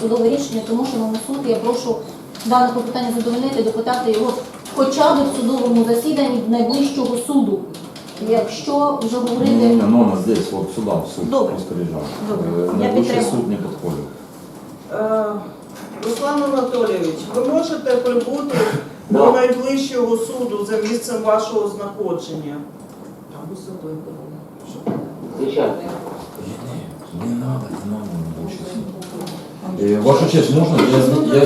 судове рішення, тому що на суд я прошу дане клопотання задовольнити, допитати його хоча б в судовому засіданні найближчого суду. Якщо вже говорити, не, не, ну, здесь, вот сюда, в суд, Добре. Добре. Э, Я Найближчий підтримую. суд не підходив. Е, Руслан Анатолійович, ви можете прибути Да. до найближчого суду за місцем вашого знаходження? Звичайно. Не надо, не надо. Э, Ваша честь, можно? Я, изв- я,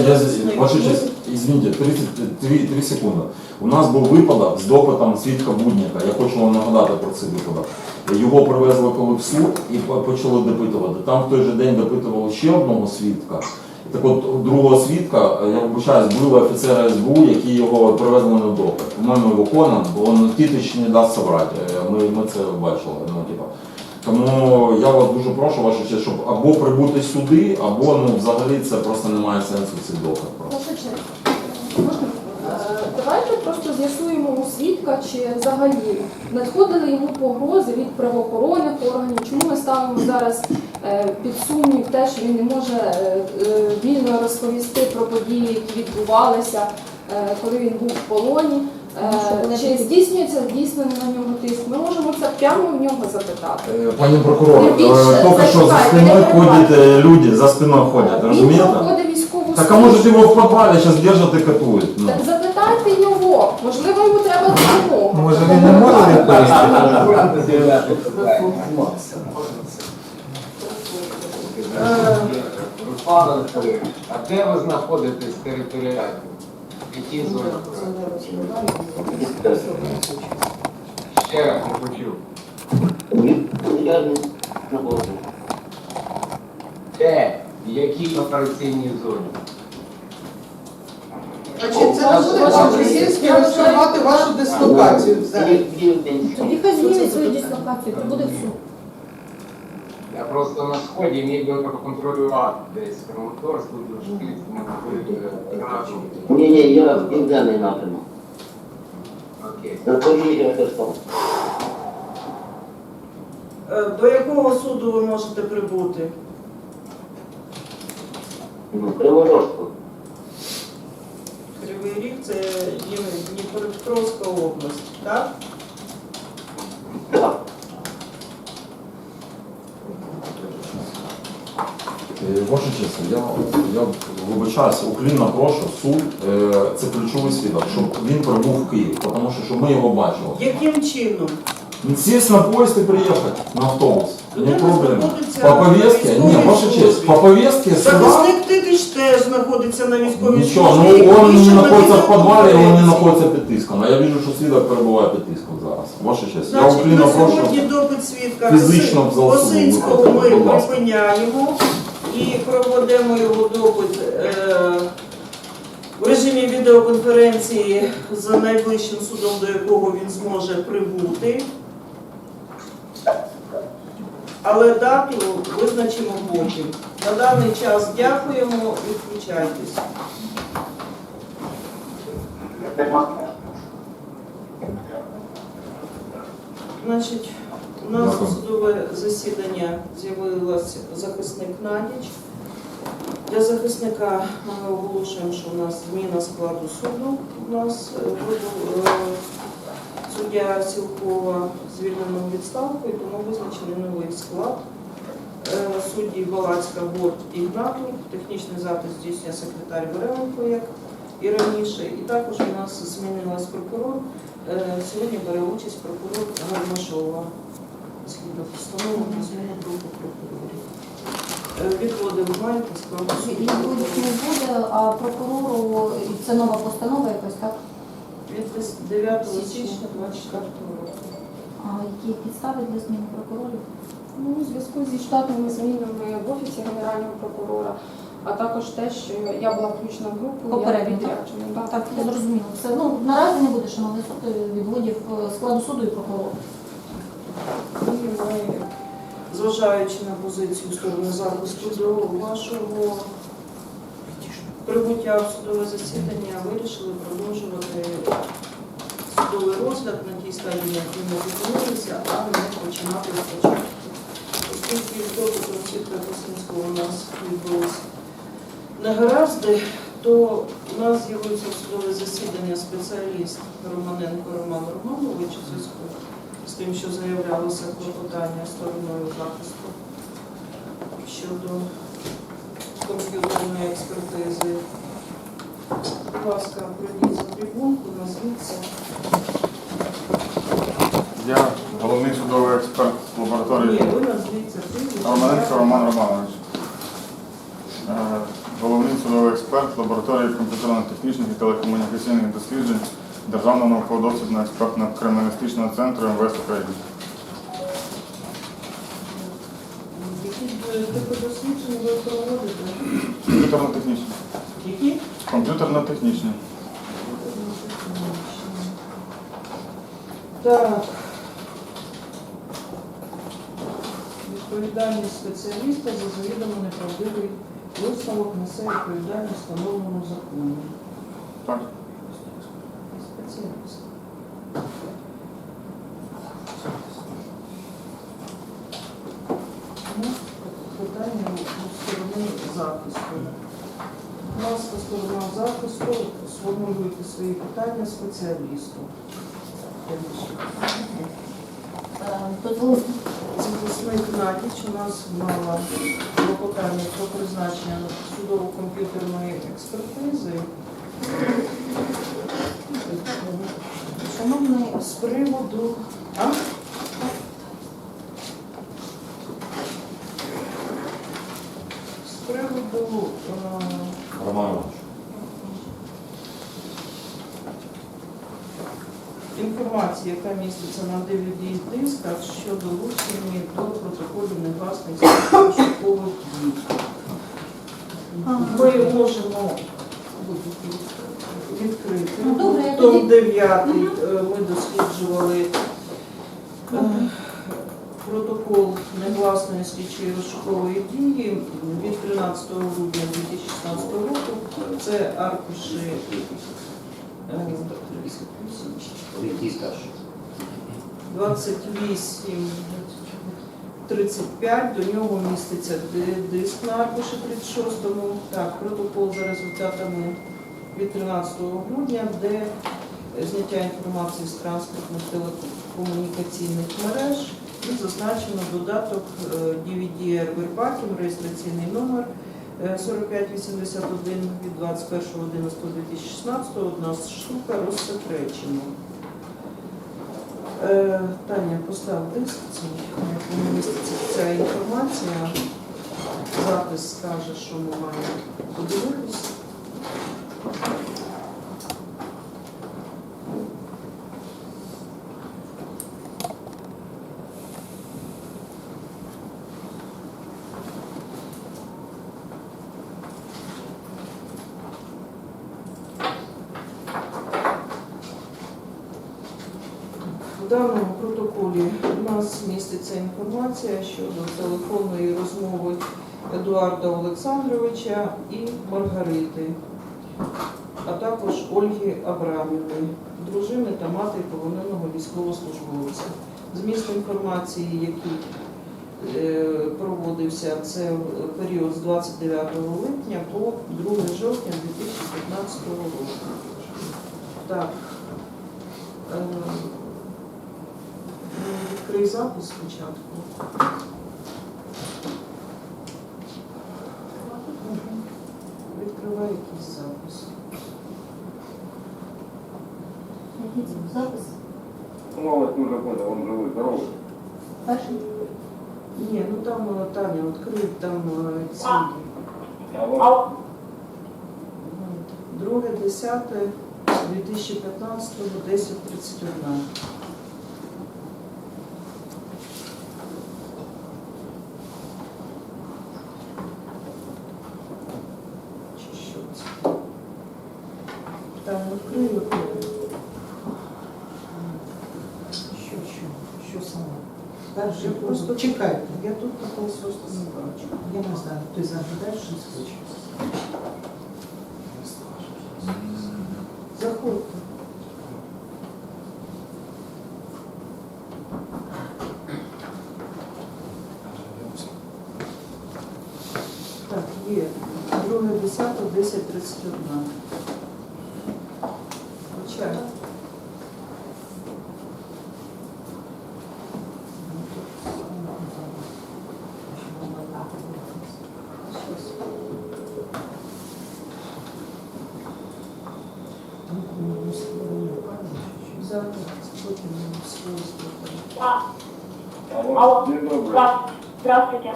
я, ваша честь, извините, 30, 3, 3 секунди. У нас був випадок з допитом свідка Будніка. Я хочу вам нагадати про цей випадок. Його привезли коли в суд і по- почали допитувати. Там в той же день допитували ще одного свідка. Так от другого свідка, е, я вибачаюсь, були офіцери СБУ, які його привезли на допит. По-моєму, його Конан, бо він Тітич не дасть собрати. Е, Ми, ми це бачили. Тому я вас дуже прошу, ваша честь, щоб або прибути сюди, або ну взагалі це просто не має сенсу честь. Можна? Е, Давайте просто з'ясуємо у свідка, чи взагалі надходили йому погрози від правоохоронних органів. Чому ми ставимо зараз е, під сумнів те, що він не може е, вільно розповісти про події, які відбувалися, коли він був в полоні. Е, Чи здійснюється здійснений на нього тиск? Ми можемо це прямо в нього запитати. Е, Пані прокурор, е, тільки що за спиною ходять люди, за спиною ходять, розумієте? Так а може його в подвалі зараз держать і катують. Ну. Так запитайте його, можливо, йому треба допомога. Може він не може відповісти? Руслан Анатолійович, а де ви знаходитесь територіально? В якій зоні? Ще раз не почув. Я не знаходжу. Де? В якій операційній зоні? Значить, це буде Чорносільський розкривати вашу дислокацію взагалі. тоді хай змінить свою дислокацію, то буде все. Просто на сході міг би проконтролювати десь Краматорськ, Душківськ, Краматорськ. Ні, ні, я в південний напрямок. Окей. Запоріжжя, Херсон. Е, До якого суду ви можете прибути? Ну, Криворожку. Кривий Ріг це Дні- Дніпропетровська область, так? Так. Ваша честь, я, я вибачаюся, уклінно прошу суд, е, це ключовий свідок, щоб він прибув в Київ, тому що щоб ми його бачили. Яким чином? Сесть на поезд и приехать на автобус. Не проблема. знаходиться По повестке, не, ваша честь, по повестке сюда, Захисник Титич теж знаходиться на військовій ничего, службі. ну он не находится в подвале, он не находится під тиском. А я вижу, що свідок перебуває під тиском зараз. Ваша честь, я Значить, уклінно на прошу. сьогодні допит свідка фізично в зал суду Осинського викликати, ми будь ласка. припиняємо і проведемо його допит е, в режимі відеоконференції за найближчим судом, до якого він зможе прибути. Але дату визначимо потім. На даний час дякуємо, відключайтесь. Значить, у нас судове засідання з'явилась захисник Надіч. Для захисника ми оголошуємо, що у нас зміна складу суду. У нас е, е, суддя Сілкова звільнено у відставку, і тому визначений новий склад. Е, Судді Балацька Горд Ігнатов, технічний запис здійснює секретар Беременко, як і раніше. І також у нас змінилась прокурор. Сьогодні бере участь прокурор Гармашова. Згідно постанови про зміну групи прокурорів. Е, Відводи ви маєте складу І суду? буде не буде, а прокурору і це нова постанова якась, так? Від 9 січня 24 року. А які підстави для зміни прокурорів? Ну, у зв'язку зі штатними змінами в офісі генерального прокурора, а також те, що я була включена в групу, я Попередньо, відряджена. Да. Так, я зрозуміла. Це ну наразі не буде шановний суд е, відводів е, складу суду і прокурора. І ми Зважаючи на позицію сторони захисту до вашого прибуття в судове засідання, вирішили продовжувати судовий розгляд на тій стадії, якій ми зупинилися, а не починати спочатку. Оскільки з допитом Косинського у нас відбулися негаразди, то у нас з'явився судове засідання спеціаліст Романенко Роман Романович зв'язку з тим, що заявлялося клопотання стороною захисту щодо комп'ютерної експертизи. Будь ласка, пройдіть за трибунку, назвіться. Я головний судовий експерт з Ні, лабораторії ви назвіться. Романенко Роман Романович. Е, Головний судовий експерт лабораторії комп'ютерно-технічних і телекомунікаційних досліджень Державного науково-дослідного експертно-криміналістичного центру МВС України. Комп'ютерно-технічні. Які? Комп'ютерно-технічні. Так. Відповідальність спеціаліста за завідомо неправдивий висновок несе відповідальність встановленому законом. Так. Спеціаліст. Ну, Питання сторони захисту. Будь ласка, сторона захисту, сформулюйте свої питання спеціалісту. Захисник Надіч у нас мала клопотання про призначення судово-комп'ютерної експертизи. Шановний, з приводу. А? З приводу. е, Роман Иванович. Яка міститься на DVD-дисках щодо рушення до протоколів негласних пошукових дій. Ми можемо відкрити. Ну, Том 9 ми досліджували е, протокол негласної слідчої розшукової дії від 13 грудня 2016 року. Це аркуші е, 28 35, до нього міститься ди- диск на аркуші 36-му. Так, протокол за результатами від 13 грудня, де зняття інформації з транспортних телекомунікаційних мереж і зазначено додаток е, DVD Вербаків, реєстраційний номер е, 4581 від 21.11.2016, одна штука розсекречено. Е, Таня, постав диск, на якому міститься ця інформація. Запис скаже, що ми маємо подивитися. В даному протоколі у нас міститься інформація щодо телефонної розмови Едуарда Олександровича і Маргарити, а також Ольги Абрамівни, дружини та матері полоненого військовослужбовця. Зміст інформації, який е, проводився, це період з 29 липня по 2 жовтня 2015 року. Так. Відкрий запис спочатку. Відкривай якийсь запис. Який це запис? Ну, вот уже понял, он живой, здоровый. Перший? Ні, ну там е, Таня відкрив там е, ці. А вот Друге, десяте, 2015, 10.31. Чи що це? Там відкрий, відкрий. Що, що? Що саме? Я просто чекайте. Я тут не бачу. Я не знаю, ти загадаєш щось. Заходьте. Алло, день добрый. Да, здравствуйте.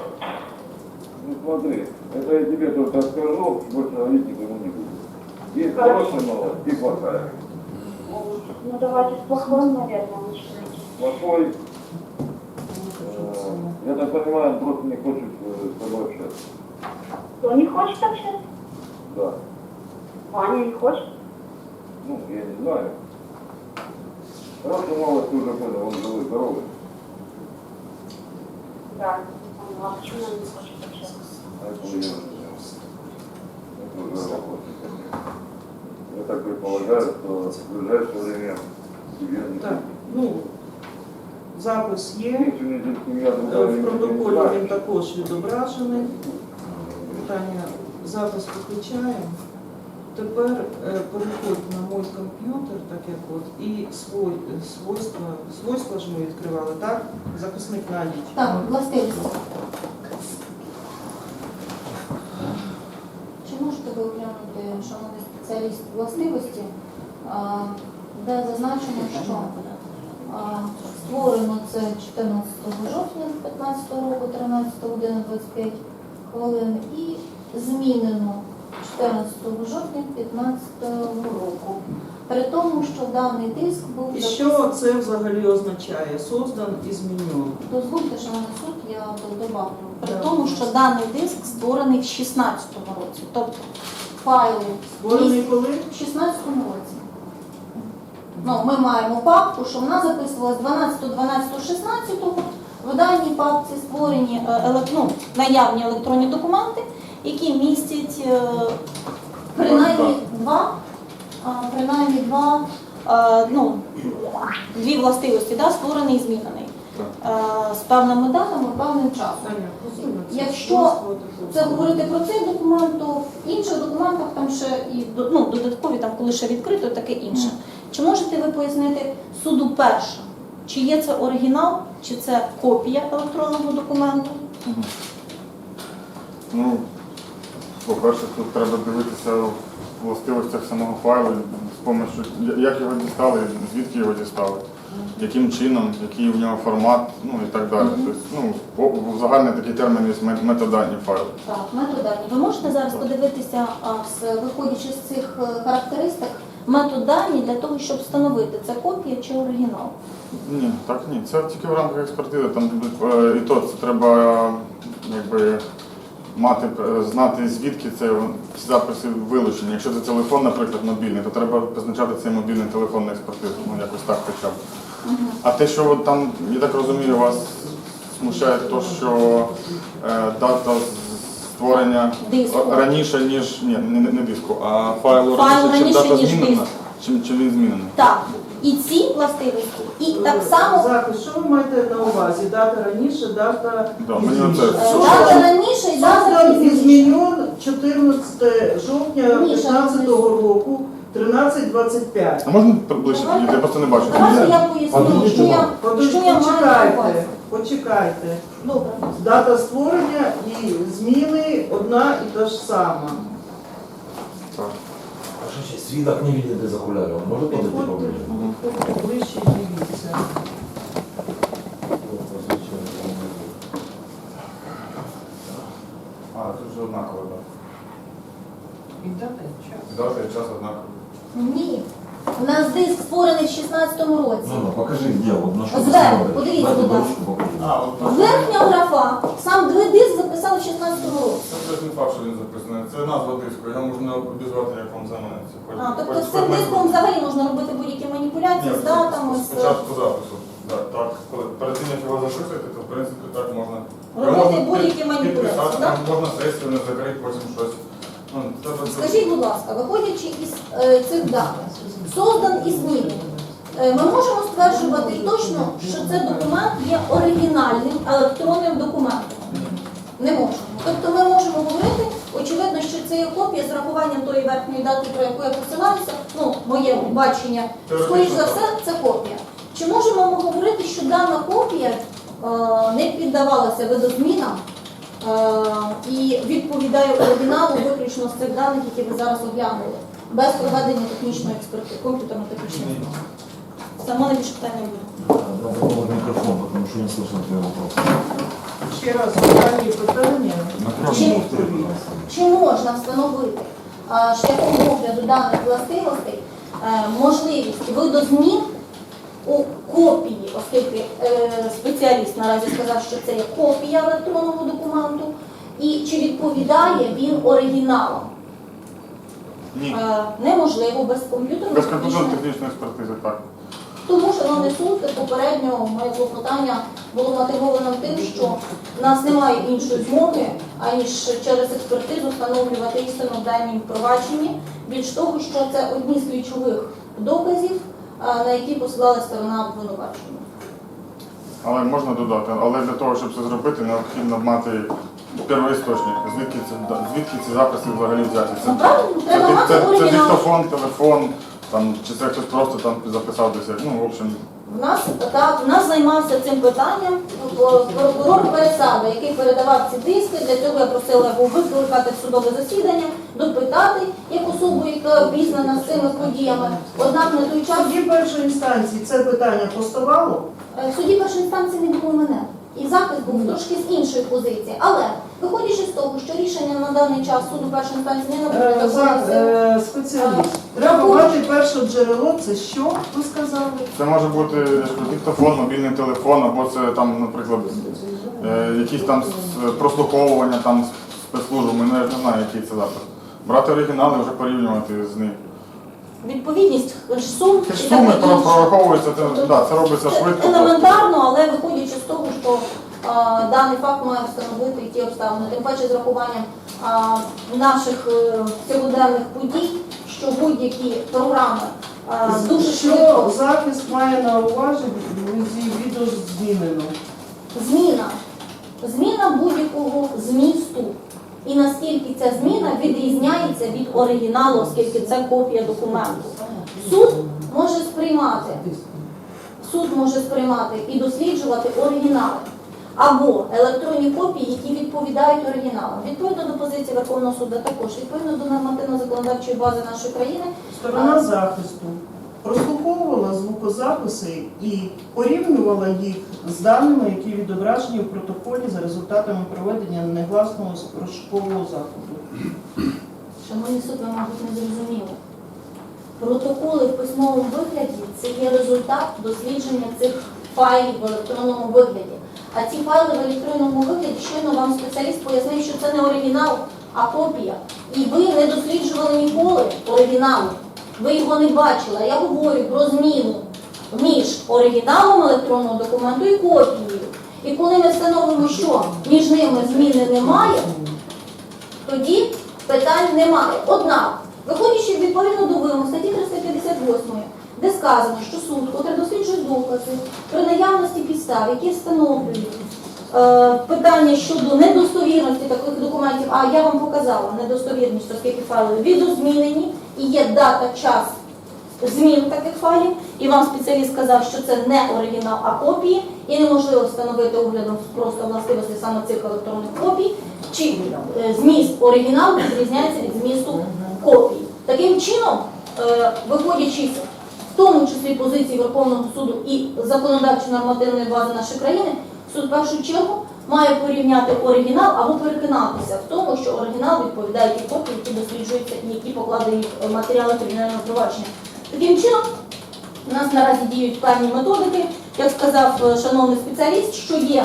Ну смотри, это я тебе только скажу, больше говорить никому не буду. Есть Хорошо. хорошая новость и плохая. Ну давайте с плохой, наверное, начинайте. Плохой, э, я так понимаю, он просто не хочет э, с тобой общаться. Кто не хочет общаться? Да. Ваня не хочет? Ну, я не знаю. Хорошая новость ты уже понял, он живой, здоровый. Да. А почему он не хочет общаться? А это я не знаю. Это уже вопрос. Я так предполагаю, что в ближайшее время тебе не Так, ну, запис є. Если не здесь семья, Е, другая В не протоколі знаю. він також відображений. Питання запис виключаємо. Тепер е, переходь на мой комп'ютер, так як от, і свой, е, свойства, свойства ж ми відкривали, так? Захисник на ніч. Так, властивості. Чи можете ви оглянути, шановний спеціаліст, властивості, де зазначено, що створено це 14 жовтня 2015 року, 13 година 25 хвилин, і змінено 14 жовтня 2015 року. При тому, що даний диск був І що це взагалі означає? Создан і змінен. Дозвольте, шановний суд, я добавлю. При Так. тому, що даний диск створений в 16-му році. Тобто файли Створений коли? в 16-му році. Ну, ми маємо папку, що вона записувалась 12, 12, 16. В даній папці створені е, ну, наявні електронні документи, які містять е, принаймні два, принаймні два, е, ну, дві властивості, да, створений і змінений. Е, З певними датами, певним часом. Це Якщо. Це говорити про цей документ, то в інших документах там ще і ну, додаткові, там коли ще відкрито, таке інше. Чи можете ви пояснити суду перше, чи є це оригінал, чи це копія електронного документу? Ну, по-перше, тут треба дивитися в властивостях самого файлу, з помощью, як його дістали, звідки його дістали, яким чином, який в нього формат, ну і так далі. Тобто, ну, загальний такий термін є мет- метадані файлу. Так, методані. Ви можете зараз подивитися, а, з- виходячи з цих е, характеристик, методані для того, щоб встановити, це копія чи оригінал? Ні, так ні. Це тільки в рамках експертизи. Там е, і то це треба якби мати е, знати звідки це записи вилучені. Якщо це телефон, наприклад, мобільний, то треба позначати цей мобільний телефон на експертизу. Ну якось так хоча б. А те, що от там, я так розумію, вас смущає те, що е, дата створення Диску. раніше, ніж ні, не, не диску, а файлу Файл раніше, чим раніше, дата ніж змінена, диск. чим, чим він змінений. Так. І ці властивості, і так само Захист, що ви маєте на увазі? Дата раніше, дата Да, мені пізніше. оце- е, дата раніше і дата пізніше. змінен 14 жовтня Ні, 2015 року 13.25. А можна ближче підійти? Я просто не бачу. Давайте я поясню, що я, Подож- що я маю на увазі. Почекайте, почекайте. Добре. Дата створення і зміни одна і та ж сама. Так. Свідок не видит из окуляра, он может подойти Підходьте, поближе? підходьте ближче і дивіться. А, тут же однаково, так. І дата, і час. Дата і час однаково. Ні. У нас диск створений в 16-му році. Ну, ну, покажи, где, вот на что ты Зверху, смотришь. подивіться, Дайте будь ласка. ручку покажи. А, от так. Верхня графа, сам диск записали в 16-му році. Це теж не факт, що він записаний. Це назва диску, його можна обізвати, як вам заманеться. А, тобто з цим диском взагалі можна робити будь-які маніпуляції Ні, з датами, з Спочатку запису. Так, коли перед тим, як його записуєте, то в принципі так можна. Робити можна будь-які під- маніпуляції, підписати, так? Можна сесію не закрити, потім щось. Ну, це- це- Скажіть, будь ласка, виходячи із е, цих дат, создан і змінений, е, ми можемо стверджувати точно, що це документ є оригінальним електронним документом? Не можемо. Тобто ми можемо говорити, Очевидно, що це є копія з рахуванням тої верхньої дати, про яку я посилаюся. Ну, моє бачення, скоріш за все, це копія. Чи можемо ми говорити, що дана копія е, не піддавалася видозмінам е, і відповідає оригіналу виключно з цих даних, які ви зараз оглянули, без проведення технічної експертизи, комп'ютерно-технічної експертизи? Саме більше питання буде. Надо было микрофон, потому что не слышно твой вопрос. Ще раз останні питання. Чи, чи можна встановити а, шляхом огляду даних властивостей е, можливість видозмін у копії, оскільки е, спеціаліст наразі сказав, що це є копія електронного документу, і чи відповідає він оригіналам? Ні. Е, неможливо без комп'ютерної Без технічної комп'ютерно-технічної експертизи, так. Тому, шановний суд, попередньо моє клопотання було мотивовано тим, що в нас немає іншої змоги, аніж через експертизу встановлювати істину в даному провадженні. Більш того, що це одні з ключових доказів, на які посилала сторона обвинувачення. Але можна додати, але для того, щоб це зробити, необхідно мати первоісточник, звідки ці записи взагалі взяті. Це, Ну, правильно, це, треба це, мати це, це диктофон, телефон, там, чи це хтось просто там записав десь. Ну, в общем, В нас так, в нас займався цим питанням прокурор Пересада, який передавав ці диски. Для цього я просила його викликати в судове засідання, допитати як особу, яка обізнана з цими подіями. Однак на той час суді першої інстанції це питання поставало. Е, В суді першої інстанції не було мене. І захист був трошки з іншої позиції. Але виходячи з того, що рішення на даний час суду першої інстанції не набуде Е, за- е, Спеціаліст. Треба мати перше джерело. Це що ви сказали? це може бути диктофон, мобільний телефон, або це там, наприклад, е, якісь там с- прослуховування там спецслужбами, ну я ж не знаю, який це запис. Брати оригінали, вже порівнювати з ним. відповідність сум і Суми таке про- інше. прораховуються, це, да, це робиться Це швидко. елементарно, але виходячи з того, що а, даний факт має встановити ті обставини, тим паче з рахуванням наших е, сьогоденних подій, що будь-які програми а, дуже Що швидко захист має на увазі зі відео змінено? зміна, зміна будь-якого змісту. І наскільки ця зміна відрізняється від оригіналу, оскільки це копія документу. Суд може сприймати, суд може сприймати і досліджувати оригінали або електронні копії, які відповідають оригіналам. Відповідно до позиції Верховного суду також, відповідно до нормативно-законодавчої бази нашої країни, Сторона захисту прослуховувала звукозаписи і порівнювала їх з даними, які відображені в протоколі за результатами проведення негласного розшукового заходу. Шановний суд, ви, мабуть, не зрозуміли. Протоколи в письмовому вигляді це є результат дослідження цих файлів в електронному вигляді. А ці файли в електронному вигляді щойно вам спеціаліст пояснив, що це не оригінал, а копія. І ви не досліджували ніколи оригіналу. Ви його не бачили. Я говорю про зміну між оригіналом електронного документу і копією. І коли ми встановимо, що між ними зміни немає, тоді питань немає. Однак, виходячи відповідно до вимог статті 358, де сказано, що суд, котрий досліджує докази при наявності підстав, які встановлюють е, питання щодо недостовірності таких документів, а я вам показала недостовірність, оскільки файли відозмінені і є дата, час змін таких файлів, і вам спеціаліст сказав, що це не оригінал, а копії, і неможливо встановити оглядом просто властивості саме цих електронних копій, чи е, зміст оригіналу відрізняється від змісту копій. Таким чином, е, виходячи тому числі позиції Верховного суду і законодавчої нормативної бази нашої країни, суд в першу чергу має порівняти оригінал або переконатися в тому, що оригінал відповідає тій копії, які досліджуються і які покладені в матеріали кримінального провадження. Таким чином, у нас наразі діють певні методики, як сказав е, шановний спеціаліст, що є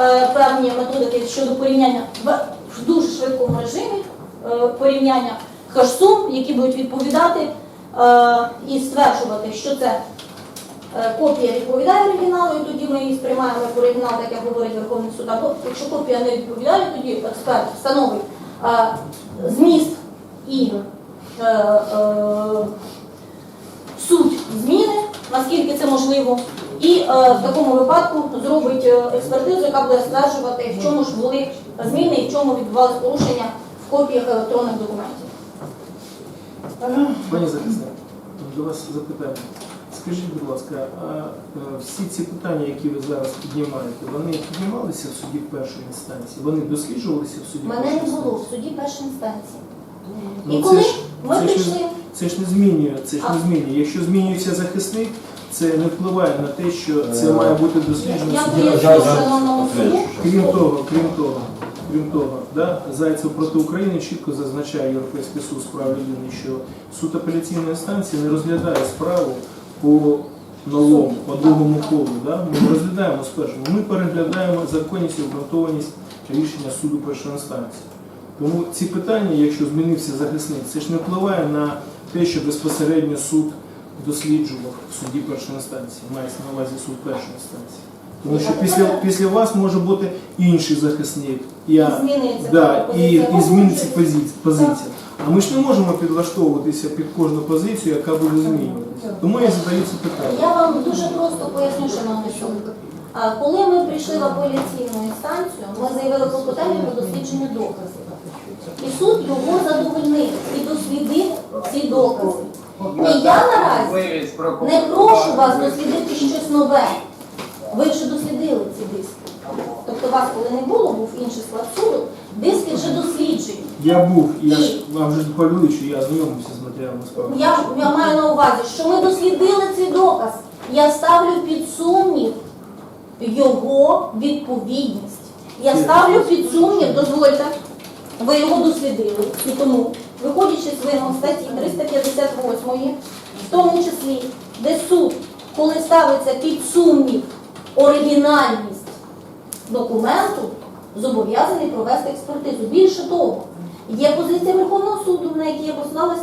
е, певні методики щодо порівняння в, в дуже швидкому режимі е, порівняння хашсум, які будуть відповідати і стверджувати, що це е, копія відповідає оригіналу, і тоді ми її сприймаємо як оригінал, так як говорить Верховний суд. Або якщо копія не відповідає, тоді експерт встановить е, зміст і е, е, суть зміни, наскільки це можливо, і е, в такому випадку зробить е, експертизу, яка буде стверджувати, в чому ж були зміни і в чому відбувалися порушення в копіях електронних документів. Пані захисник, до вас запитання. Скажіть, будь ласка, а е, всі ці питання, які ви зараз піднімаєте, вони піднімалися в суді першої інстанції? Вони досліджувалися в суді Мене першої не було інстанції? в суді першої інстанції. Ну, І це коли ж- ми це ж прийшли, Це ж не змінює, це ж А. не змінює. Якщо змінюється захисник, це не впливає на те, що це Е, має бути досліджено я судді. поясню Я- я- шановному суду. Крім того, крім того, крім того, да, Зайцев проти України чітко зазначає Європейський суд з прав людини, що суд апеляційної інстанції не розглядає справу по новому, по другому колу. Да? Ми не розглядаємо спершу. Ми переглядаємо законність і обґрунтованість рішення суду першої інстанції. Тому ці питання, якщо змінився захисник, це ж не впливає на те, що безпосередньо суд досліджував в суді першої інстанції, мається на увазі суд першої інстанції. Тому що після, після вас може бути інший захисник. Я, Зміниться да, і, і зміниться позиція, позиція. А ми ж не можемо підлаштовуватися під кожну позицію, яка буде змінюватися. Тому я задаю це питання. Я вам дуже просто поясню, шановний суд. А, Коли ми прийшли в апеляційну інстанцію, ми заявили клопотання про дослідження доказів. І суд його задовольнив і дослідив ці докази. І я наразі не прошу вас дослідити щось нове. Ви вже дослідили ці диски. Тобто вас, коли не було, був інший склад суду, диски вже досліджені. Я був, і я ж вам вже доповіли, що я знайомився з матеріалами справи. Я, я маю на увазі, що ми дослідили цей доказ. Я ставлю під сумнів його відповідність. Я ставлю під сумнів, дозвольте, ви його дослідили. І тому, виходячи з вимог статті 358, в тому числі, де суд, коли ставиться під сумнів оригінальність документу, зобов'язаний провести експертизу. Більше того, є позиція Верховного суду, на якій я послалася